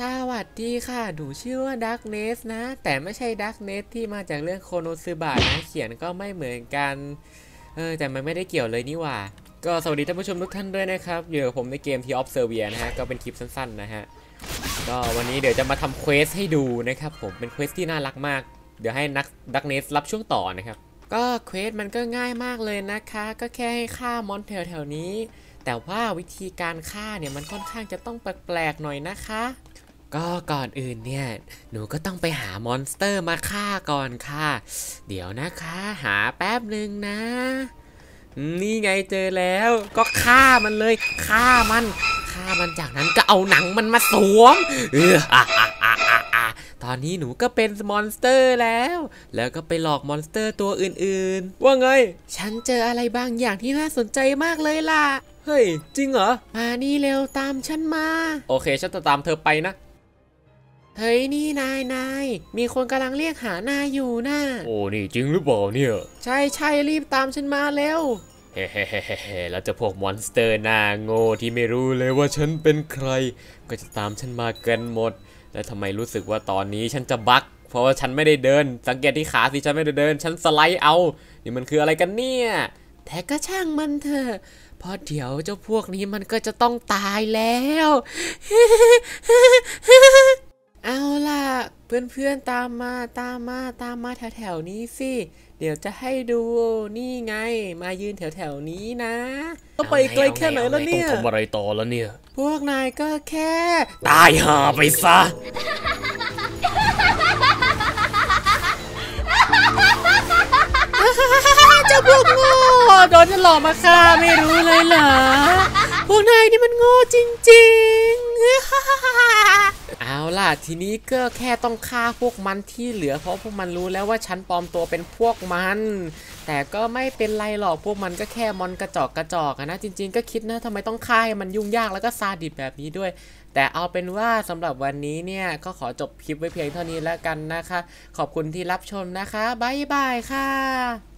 สวัสดีค่ะ หนูชื่อว่าดักเนสนะ แต่ไม่ใช่ดักเนสที่มาจากเรื่องโคโนซึบะนะ เขียนก็ไม่เหมือนกัน เออ แต่มันไม่ได้เกี่ยวเลยนี่หว่า ก็สวัสดีท่านผู้ชมทุกท่านด้วยนะครับ อยู่กับผมในเกมที่ Observia นะฮะ ก็เป็นคลิปสั้นๆนะฮะ ก็วันนี้เดี๋ยวจะมาทำเควสให้ดูนะครับผม เป็นเควสที่น่ารักมาก เดี๋ยวให้นักดักเนสรับช่วงต่อนะครับ ก็เควสมันก็ง่ายมากเลยนะคะ ก็แค่ให้ฆ่ามอนแถวๆนี้ แต่ว่าวิธีการฆ่าเนี่ยมันค่อนข้างจะต้องแปลกๆหน่อยนะคะ ก็ก่อนอื่นเนี่ย หนูก็ต้องไปหามอนสเตอร์มาฆ่าก่อนค่ะ เดี๋ยวนะคะ หาแป๊บหนึ่งนะ นี่ไงเจอแล้ว ก็ฆ่ามันเลย ฆ่ามัน ฆ่ามันจากนั้นก็เอาหนังมันมาสวม เอออะอะอะอะอะตอนนี้หนูก็เป็นมอนสเตอร์แล้ว แล้วก็ไปหลอกมอนสเตอร์ตัวอื่นๆ ว่าไง ฉันเจออะไรบางอย่างที่น่าสนใจมากเลยล่ะ เฮ้ย จริงเหรอ มานี่เร็วตามฉันมา โอเค ฉันจะตามเธอไปนะ เฮ้ยนี่นายนายมีคนกำลังเรียกหานายอยู่นะโอ้นี่จริงหรือเปล่าเนี่ย ใช่ใช่รีบตามฉันมาเร็วเฮ้เฮ้เฮ้เฮ้เฮ้แล้วเจะพวกมอนสเตอร์หน้าโง่ที่ไม่รู้เลยว่าฉันเป็นใคร ก็จะตามฉันมากันหมด แล้วทำไมรู้สึกว่าตอนนี้ฉันจะบั๊กเพราะว่าฉันไม่ได้เดิน สังเกตที่ขาสิฉันไม่ได้เดิน ฉันสไลด์เอา นี่มันคืออะไรกันเนี่ยแต่ก็ช่างมันเถอะเพราะเดี๋ยวเจ้าพวกนี้มันก็จะต้องตายแล้ว เอาล่ะ เพื่อนๆตามมาตามมาตามมาแถวๆนี้สิ เดี๋ยวจะให้ดูนี่ไง มายืนแถวๆนี้นะก็ไปไกลแค่ไหนแล้วเนี่ยต้องทำอะไรต่อแล้วเนี่ย พวกนายก็แค่ ตายห่าไปซะเจ้าพวกโง่โดนจะหลอกมาฆ่าไม่รู้เลยเหรอ พวกนายนี่มันโง่จริงๆเอา ล่ะทีนี้ก็แค่ต้องฆ่าพวกมันที่เหลือเพราะพวกมันรู้แล้วว่าฉันปลอมตัวเป็นพวกมัน แต่ก็ไม่เป็นไรหรอกพวกมันก็แค่มอนกระจอกกระจอกนะจริง ๆ ก็คิดนะทำไมต้องฆ่าให้มันยุ่งยากแล้วก็ซาดิสแบบนี้ด้วย แต่เอาเป็นว่าสำหรับวันนี้เนี่ยก็ขอจบคลิปไว้เพียงเท่านี้แล้วกันนะคะ ขอบคุณที่รับชมนะคะบ๊ายบายค่ะ